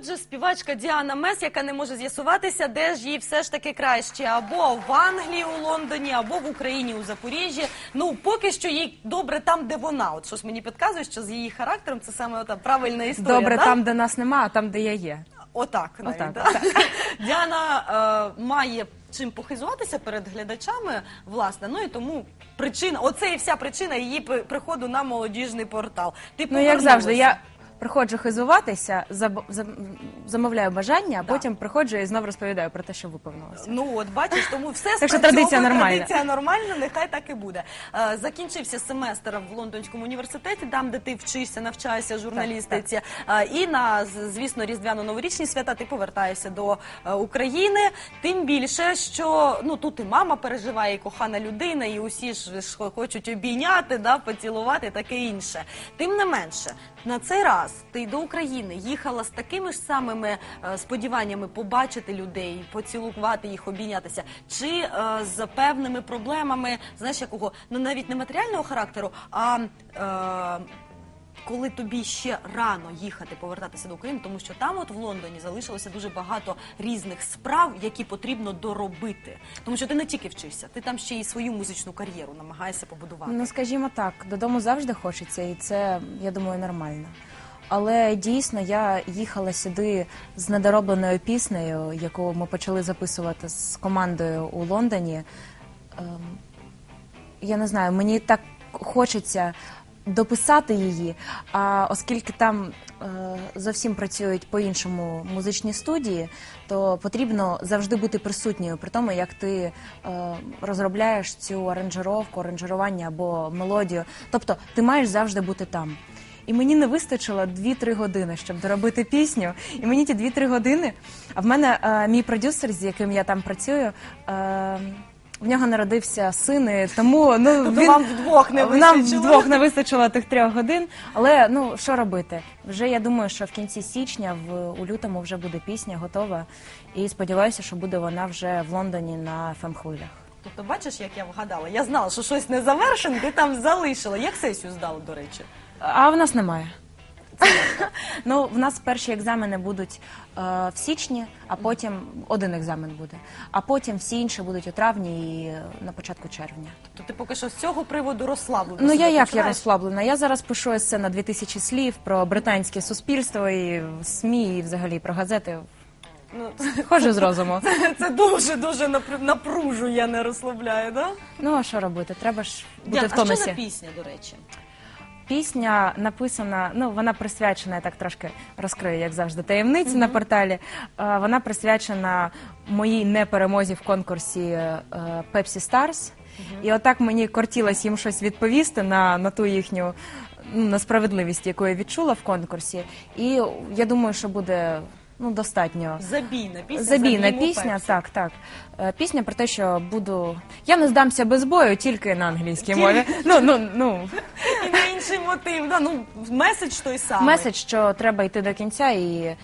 Отже, співачка Діана Мес, яка не може з'ясуватися, де ж їй все ж таки краще, або в Англії у Лондоні, або в Україні у Запоріжжі. Ну поки що їй добре там, де вона. От щось мені підказує, що з її характером це саме ота правильна історія. Добре да? там, де нас нема, а там, де я є. Отак, навіть, Отак, да? Діана е, має чим похизуватися перед глядачами, власне. Ну і тому причина, оце і вся причина її приходу на молодіжний портал. Ти Ну, як завжди, я приходжу хизуватися, заб- зам- замовляю бажання, а Да. потім приходжу і знову розповідаю про те, що виповнилося. Ну от бачиш, тому все Так що спрацьовує, традиція нормальна. Традиція нормальна, нехай так і буде. Е, закінчився семестр в Лондонському університеті, там де ти вчишся, навчаєшся журналістиці. Е, і на з- звісно різдвяно-новорічні свята ти повертаєшся до е, України. Тим більше, що ну тут і мама переживає, і кохана людина, і усі ж ж хочуть обійняти, да, поцілувати, таке інше. Тим не менше, на цей раз ти до України їхала з такими ж самими е, сподіваннями побачити людей, поцілувати їх, обійнятися, чи е, з певними проблемами, знаєш, якого ну навіть не матеріального характеру, а е, коли тобі ще рано їхати, повертатися до України, тому що там, от в Лондоні, залишилося дуже багато різних справ, які потрібно доробити. Тому що ти не тільки вчишся, ти там ще й свою музичну кар'єру намагаєшся побудувати. Ну, скажімо так, додому завжди хочеться, і це, я думаю, нормально. Але дійсно я їхала сюди з недоробленою піснею, яку ми почали записувати з командою у Лондоні. Ем, я не знаю, мені так хочеться дописати її. А оскільки там е, зовсім працюють по-іншому музичні студії, то потрібно завжди бути присутньою при тому, як ти е, розробляєш цю аранжировку, аранжирування або мелодію. Тобто ти маєш завжди бути там. І мені не вистачило 2-3 години, щоб доробити пісню. І мені ті 2-3 години. А в мене е, мій продюсер, з яким я там працюю. Е, в нього народився син, і тому ну Тобто вам вдвох не нам вистачило? вдвох не вистачило тих трьох годин. Але ну що робити? Вже я думаю, що в кінці січня, в у лютому, вже буде пісня готова. І сподіваюся, що буде вона вже в Лондоні на хвилях. Тобто, бачиш, як я вгадала? Я знала, що щось не завершено, ти там залишила. Як сесію здала, до речі? А в нас немає. ну, в нас перші екзамени будуть е, в січні, а потім один екзамен буде. А потім всі інші будуть у травні і е, на початку червня. Тобто ти поки що з цього приводу розслаблена. Ну я себе як я почуваєш? розслаблена? Я зараз пишу есе на 2000 слів про британське суспільство і СМІ, і взагалі про газети. Ну, Ходжу з розуму. це, це дуже дуже напру- напружує, не розслабляє, да? Ну а що робити? Треба ж бути Діан, в а що тонусі. за пісня, до речі? Пісня написана, ну вона присвячена, я так трошки розкрию, як завжди, таємниці на порталі. Е, Вона присвячена моїй неперемозі в конкурсі е, Pepsi Stars. І отак мені кортілось їм щось відповісти на, на ту їхню ну, на справедливість, яку я відчула в конкурсі. І я думаю, що буде ну, достатньо. Забійна пісня. Забійна «Забіймо пісня, Пепсі». так, так. Е, Пісня про те, що буду. Я не здамся без бою тільки на англійській мові. Ну, ну, ну, інший мотив. Да? Ну, меседж той самий. меседж, що треба йти до кінця, і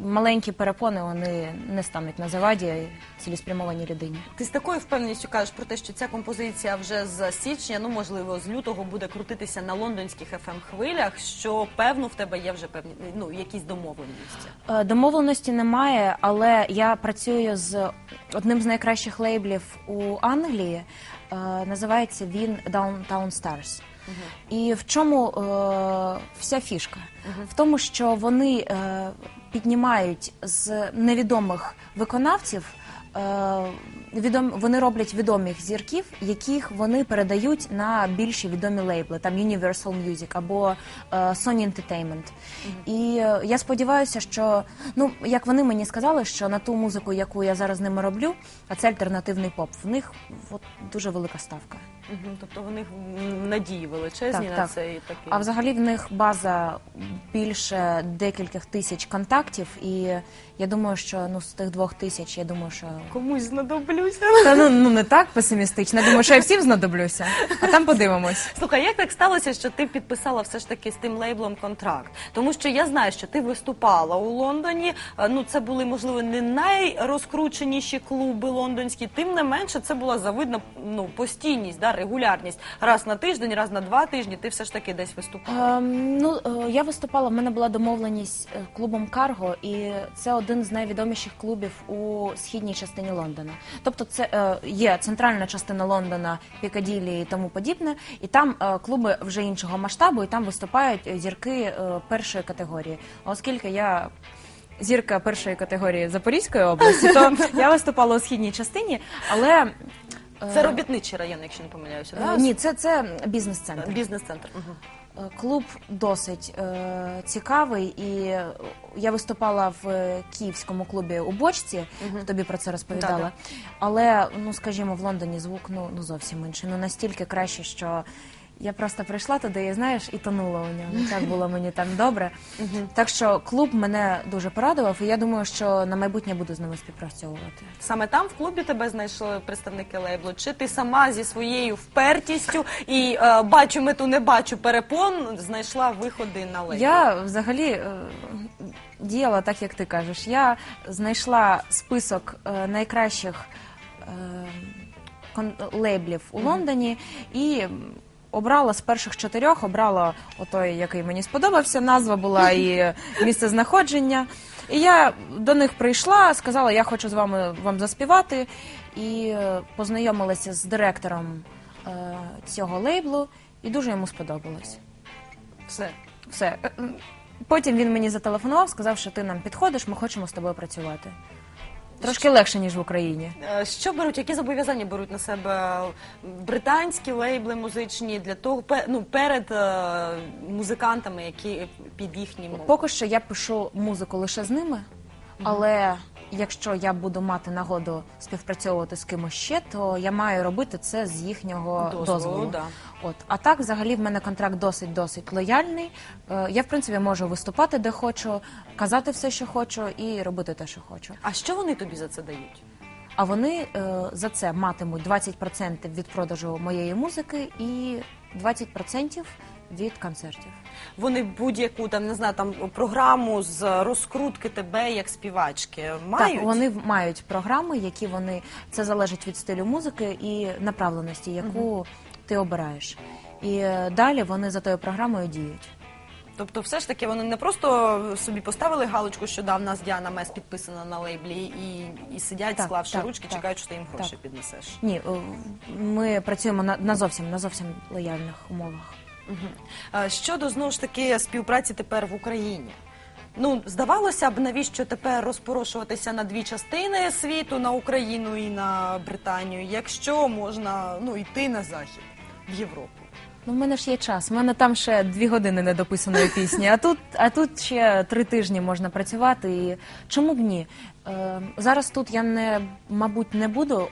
маленькі перепони вони не стануть на заваді цілеспрямованій людині. Ти з такою впевненістю кажеш про те, що ця композиція вже з січня, ну можливо, з лютого буде крутитися на лондонських fm хвилях. Що певно в тебе є вже певні ну якісь домовленості. Е, Домовленості немає, але я працюю з одним з найкращих лейблів у Англії. Е, Називається він Downtown Stars. І в чому е, вся фішка? В тому, що вони е, піднімають з невідомих виконавців. е, Відом, вони роблять відомих зірків, яких вони передають на більші відомі лейбли, там Universal Music або е, Sony Entertainment. І е, я сподіваюся, що ну як вони мені сказали, що на ту музику, яку я зараз з ними роблю, а це альтернативний поп, в них от, дуже велика ставка. Угу. Тобто вони надії величезні Так, на так. цей такий. А взагалі в них база більше декількох тисяч контактів, і я думаю, що ну з тих двох тисяч, я думаю, що комусь знадоблюся. та ну, ну не так песимістично. Я думаю, що я всім знадоблюся, а там подивимось. Слухай, як так сталося, що ти підписала все ж таки з тим лейблом контракт? Тому що я знаю, що ти виступала у Лондоні. е, Ну це були можливо не найрозкрученіші клуби лондонські. Тим не менше, це була завидна ну постійність, да, регулярність? Раз на тиждень, раз на два тижні ти все ж таки десь виступала? Ем, ну, е, я виступала, в мене була домовленість е, клубом Карго, і це один з найвідоміших клубів у східній частині Лондона. Тобто, це е, є центральна частина Лондона, Пікаділі і тому подібне. І там е, клуби вже іншого масштабу, і там виступають зірки е, першої категорії. А оскільки я. Зірка першої категорії Запорізької області, то я виступала у східній частині, але Це робітничий район, якщо не помиляюся. е, ні, це, це бізнес-центр. Бізнес-центр. Мгм. Е, Клуб досить е, цікавий, і е, я виступала в е, київському клубі у бочці. Тобі про це розповідала. Да-да. Але ну скажімо, в Лондоні звук ну, ну зовсім інший. Ну настільки краще, що я просто прийшла туди і знаєш, і тонула у ньому. Так було мені там добре. Так що клуб мене дуже порадував, і я думаю, що на майбутнє буду з ними співпрацьовувати. Саме там в клубі тебе знайшли представники лейблу? Чи ти сама зі своєю впертістю і е, бачу мету, не бачу перепон, знайшла виходи на лейбл? Я взагалі е, діяла так, як ти кажеш. Я знайшла список е, найкращих е, кон- лейблів у Лондоні і обрала з перших чотирьох, обрала отой, який мені сподобався. Назва була і місце знаходження. І я до них прийшла, сказала, я хочу з вами вам заспівати. І е, познайомилася з директором е, цього лейблу, і дуже йому сподобалось. Все. Все. Потім він мені зателефонував, сказав, що ти нам підходиш, ми хочемо з тобою працювати. Трошки легше, ніж в Україні. Е, Що беруть, які зобов'язання беруть на себе британські лейбли музичні для того, пе- ну, перед е, музикантами, які під їхнім Поки що я пишу музику лише з ними, але якщо я буду мати нагоду співпрацьовувати з кимось ще, то я маю робити це з їхнього Дозволу, дозволу. да. От. А так, взагалі, в мене контракт досить досить лояльний. Е, Я, в принципі, можу виступати де хочу, казати все, що хочу, і робити те, що хочу. А що вони тобі за це дають? А вони е, за це матимуть 20% від продажу моєї музики і 20% від концертів. Вони будь-яку там не знаю там програму з розкрутки тебе як співачки мають? Так, вони мають програми, які вони це залежить від стилю музики і направленості, яку ти обираєш. І е, далі вони за тою програмою діють. Тобто, все ж таки вони не просто собі поставили галочку, що да, в нас Діана Мес підписана на лейблі, і, і сидять, Так, склавши так, ручки, так, чекають, що ти їм гроші так. піднесеш. Ні, е, ми працюємо на, на зовсім на зовсім лояльних умовах. Е, Щодо знову ж таки співпраці тепер в Україні. Ну, здавалося б, навіщо тепер розпорошуватися на дві частини світу, на Україну і на Британію, якщо можна ну, йти на захід в Європу. Ну, в мене ж є час. У мене там ще дві години недописаної пісні, а тут, а тут ще три тижні можна працювати. І чому б ні? Е, зараз тут я не, мабуть, не буду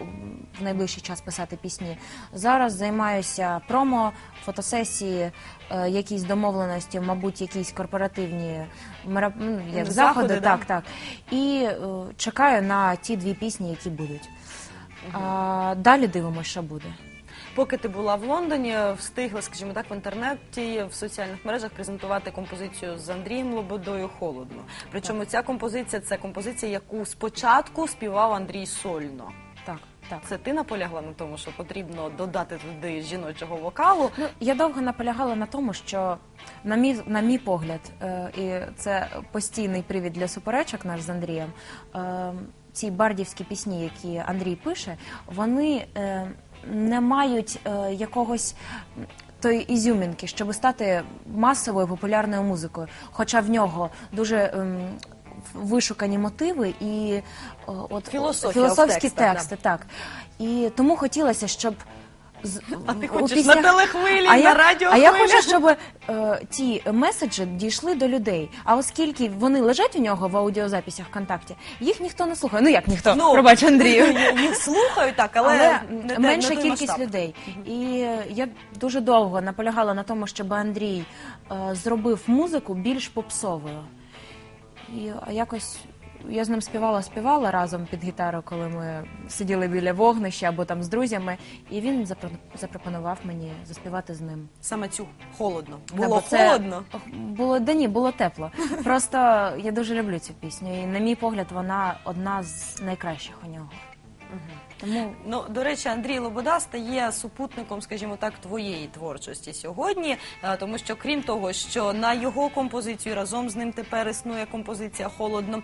в найближчий час писати пісні. Зараз займаюся промо, фотосесії, е, якісь домовленості, мабуть, якісь корпоративні мера- ну, як Заходи, заходи, да. так, так. І е, чекаю на ті дві пісні, які будуть. А, далі дивимося, що буде. Поки ти була в Лондоні, встигла, скажімо так, в інтернеті, в соціальних мережах презентувати композицію з Андрієм Лободою Холодно. Причому ця композиція це композиція, яку спочатку співав Андрій сольно. Так, так. Це ти наполягла на тому, що потрібно додати туди жіночого вокалу. Ну, я довго наполягала на тому, що, на мій, на мій погляд, е, і це постійний привід для суперечок наш з Андрієм. Е, ці бардівські пісні, які Андрій пише, вони е, не мають е, якогось. Тої ізюмінки, щоб стати масовою популярною музикою. Хоча в нього дуже ем, вишукані мотиви і е, от Філософія філософські в текстах, тексти, так. І тому хотілося, щоб з- А ти у хочеш піснях- на телехвилі, а на я, радіохвилі? А я хочу, щоб е, ті меседжі дійшли до людей. А оскільки вони лежать у нього в аудіозаписях ВКонтакті, їх ніхто не слухає. Ну як ніхто? Пробач, Андрію. Їх слухають так, але, Але, не- менша не той кількість масштаб. людей. І е, я дуже довго наполягала на тому, щоб Андрій е, зробив музику більш попсовою. І а якось я з ним співала, співала разом під гітару, коли ми сиділи біля вогнища або там з друзями, і він запро- запропонував мені заспівати з ним. Саме цю холодно. Було бо це- холодно. Було да ні, було тепло. Просто я дуже люблю цю пісню, і на мій погляд, вона одна з найкращих у нього. Тому Ну, до речі, Андрій Лобода стає супутником, скажімо так, твоєї творчості сьогодні, е, тому що крім того, що на його композицію разом з ним тепер існує композиція холодно.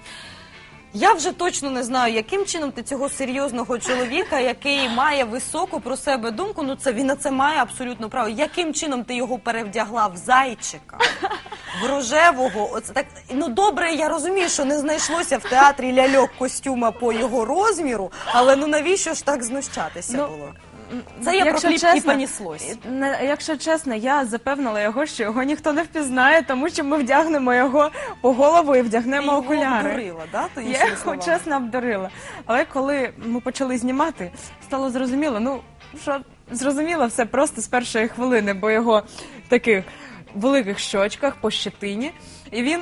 Я вже точно не знаю, яким чином ти цього серйозного чоловіка, який має високу про себе думку. Ну це він на це має абсолютно право. Яким чином ти його перевдягла в зайчика, в рожевого? Оце так ну добре, я розумію, що не знайшлося в театрі ляльок костюма по його розміру, але ну навіщо ж так знущатися Ну, було? Це я про Якщо кліп і чесно, поніслось. не- якщо чесно, я запевнила його, що його ніхто не впізнає, тому що ми вдягнемо його по голову і вдягнемо його окуляри. обдурила, да? То Я іншими його словами? чесно обдурила. Але коли ми почали знімати, стало зрозуміло, ну що зрозуміло все просто з першої хвилини, бо його таких великих щочках по щетині, і він.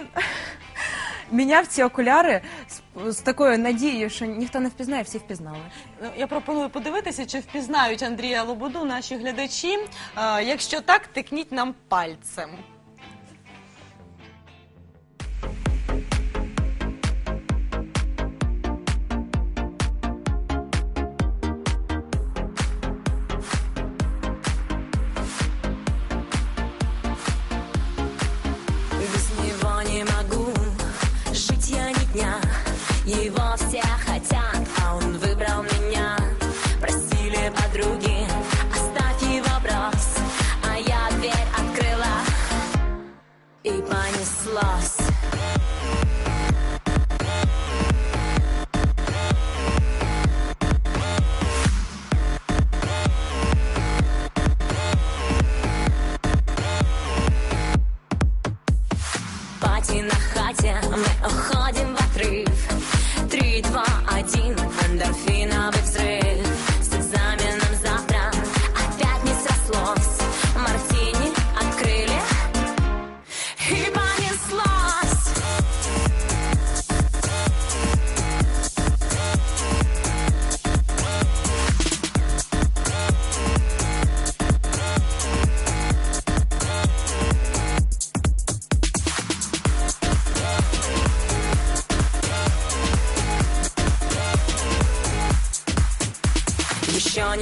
Міняв ці окуляри з, з такою надією, що ніхто не впізнає, всі впізнали. Ну, Я пропоную подивитися, чи впізнають Андрія Лободу наші глядачі. Е, якщо так, тикніть нам пальцем.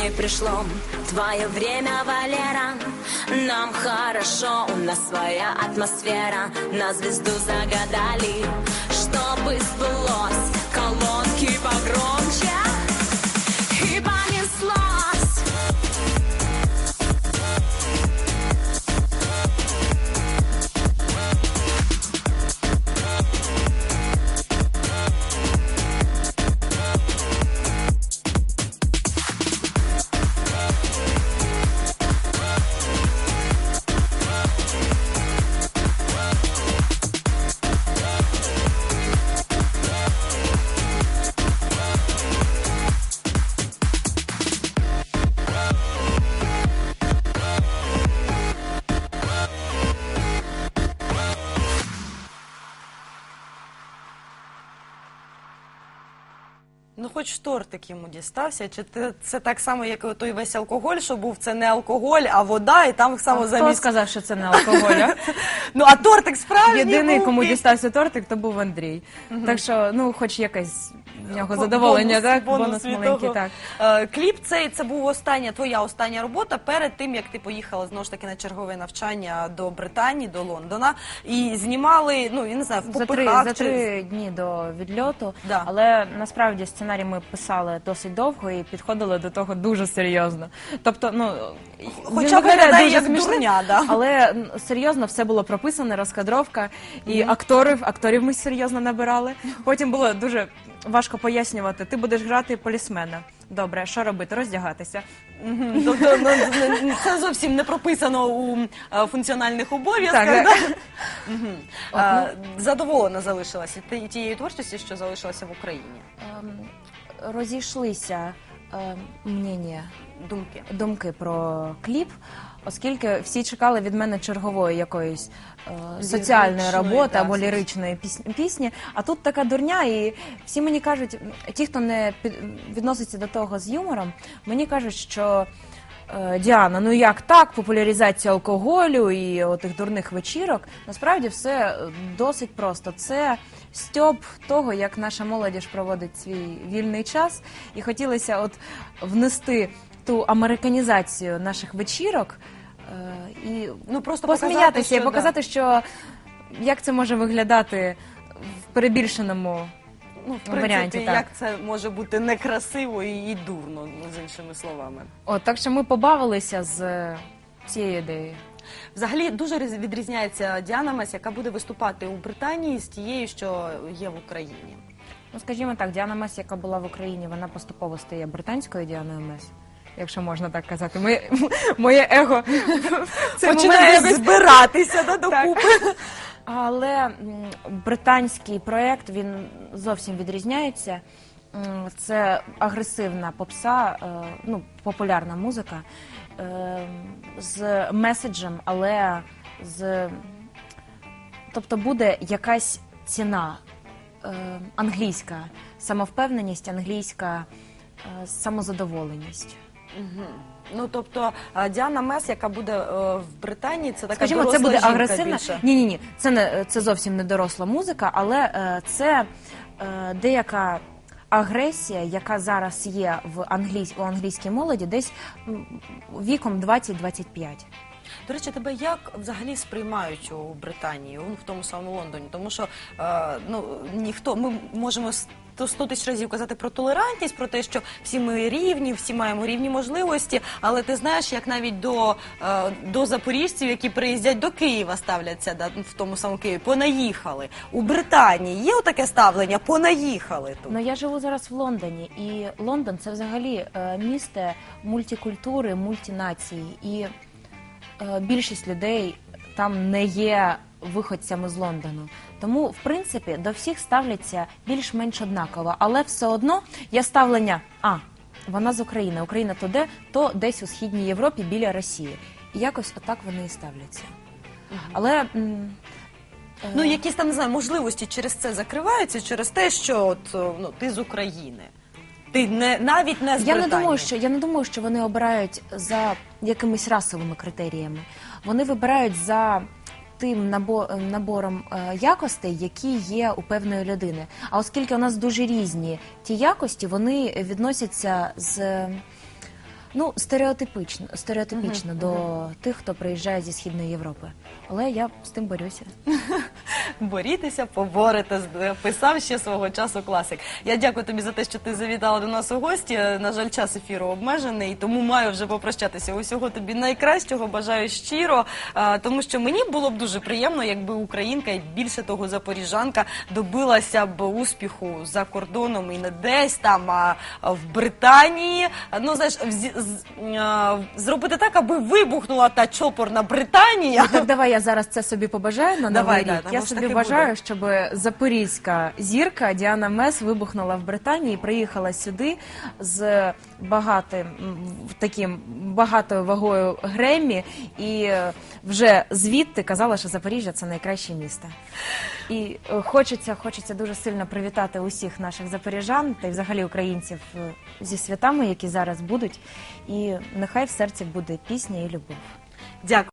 Не пришло. Твое время, Валера. Нам хорошо, у нас своя атмосфера. На звезду загадали, чтобы сбылось. Колонки погромче Ну, хоч тортик йому дістався, чи ти- це так само, як і той весь алкоголь, що був, це не алкоголь, а вода, і там само Хто замість. сказав, що це не алкоголь? Ну, а тортик справді Єдиний, був, кому і- дістався тортик, то був Андрій. Так що, ну, хоч якесь в нього задоволення, бонус- так? бонус Бонус від маленький, того. так. Е, Кліп цей це був остання твоя остання робота перед тим, як ти поїхала знову ж таки на чергове навчання до Британії, до Лондона. І знімали, ну я не знаю, в За три, попихах за три дні до відльоту, Да. але насправді сценарій ми писали досить довго і підходили до того дуже серйозно. Тобто, ну Хоча виглядає виглядає як дурня, да. але серйозно все було прописано, розкадровка, і акторів, акторів ми серйозно набирали. Потім було дуже важко пояснювати. Ти будеш грати полісмена. Добре, що робити? Роздягатися. Мгм. Тобто ну, не- не- це зовсім не прописано у е, функціональних обов'язках. Так, да? Мгм. Е, Задоволена залишилася ти- тією творчістю, що залишилася в Україні. Ем, Розійшлися ем, мнення Думки. думки про кліп, оскільки всі чекали від мене чергової якоїсь е, соціальної Ліричної, роботи да, або ліричної піс- пісні. А тут така дурня, і всі мені кажуть, ті, хто не під, відноситься до того з юмором, мені кажуть, що е, Діана, ну як так, популяризація алкоголю і отих дурних вечірок. Насправді все е, досить просто. Це стьоп того, як наша молодіж проводить свій вільний час. І хотілося от внести ту американізацію наших вечірок е, і Ну просто посміятися показати, і що, показати, що як це може виглядати в перебільшеному. Ну, в принципі, варіанті, так. як це може бути некрасиво і, і дурно, ну, з іншими словами. От так що ми побавилися з е, цією ідеєю. Взагалі дуже різ- відрізняється Діана Мес, яка буде виступати у Британії з тією, що є в Україні. Ну, скажімо так, Діана Мес, яка була в Україні, вона поступово стає британською Діаною Мес. Якщо можна так казати, моє, моє его Починає збиратися да, докупи. Але британський проєкт він зовсім відрізняється. Це агресивна попса, е, ну, популярна музика е, з меседжем, але з. Тобто буде якась ціна е, англійська самовпевненість, англійська самозадоволеність. Ну тобто а, Діана Мес, яка буде е, в Британії, це така Скажімо, це доросла буде жінка агресивна. більше. Ні, ні, ні. Це не це зовсім не доросла музика, але е, це е, деяка агресія, яка зараз є в англійсь, у англійській молоді, десь м, віком 20-25. До речі, тебе як взагалі сприймають у Британії, в тому самому Лондоні? Тому що е, ну ніхто ми можемо 100 тисяч разів казати про толерантність, про те, що всі ми рівні, всі маємо рівні можливості. Але ти знаєш, як навіть до, е, до запоріжців, які приїздять до Києва, ставляться да, в тому самому Києві, понаїхали. У Британії є таке ставлення, понаїхали тут. Ну я живу зараз в Лондоні, і Лондон це взагалі е, місто мультикультури, мультинації. І е, більшість людей там не є виходцями з Лондону. Тому, в принципі, до всіх ставляться більш-менш однаково. Але все одно є ставлення, а вона з України. Україна то де, то десь у східній Європі біля Росії. І якось отак вони і ставляться. Але м, е, Ну, якісь там не знаю, можливості через це закриваються, через те, що от, ну, ти з України. Ти не навіть не з Я не Британії. думаю, що я не думаю, що вони обирають за якимись расовими критеріями. Вони вибирають за тим набо- набором е, якостей, які є у певної людини. А оскільки у нас дуже різні ті якості, вони відносяться з ну стереотипично, стереотипічно до тих, хто приїжджає зі східної Європи. Але я з тим борюся. борітеся, поборете, з- писав ще свого часу класик. Я дякую тобі за те, що ти завітала до нас у гості. На жаль, час ефіру обмежений, тому маю вже попрощатися. Усього тобі найкращого, бажаю щиро, тому що мені було б дуже приємно, якби українка і більше того запоріжанка добилася б успіху за кордоном і не десь там, а в Британії. Ну знаєш, зробити так, аби вибухнула та чопорна Британія. Так давай я зараз це собі побажаю на новий рік. да, я може, собі бажаю, щоб запорізька зірка Діана Мес вибухнула в Британії, приїхала сюди з багатим таким багатою вагою Греммі і е, вже звідти казала, що Запоріжжя це найкраще місто. І е, хочеться, хочеться дуже сильно привітати усіх наших запоріжан та й взагалі українців е, зі святами, які зараз будуть. І нехай в серці буде пісня і любов. Дякую.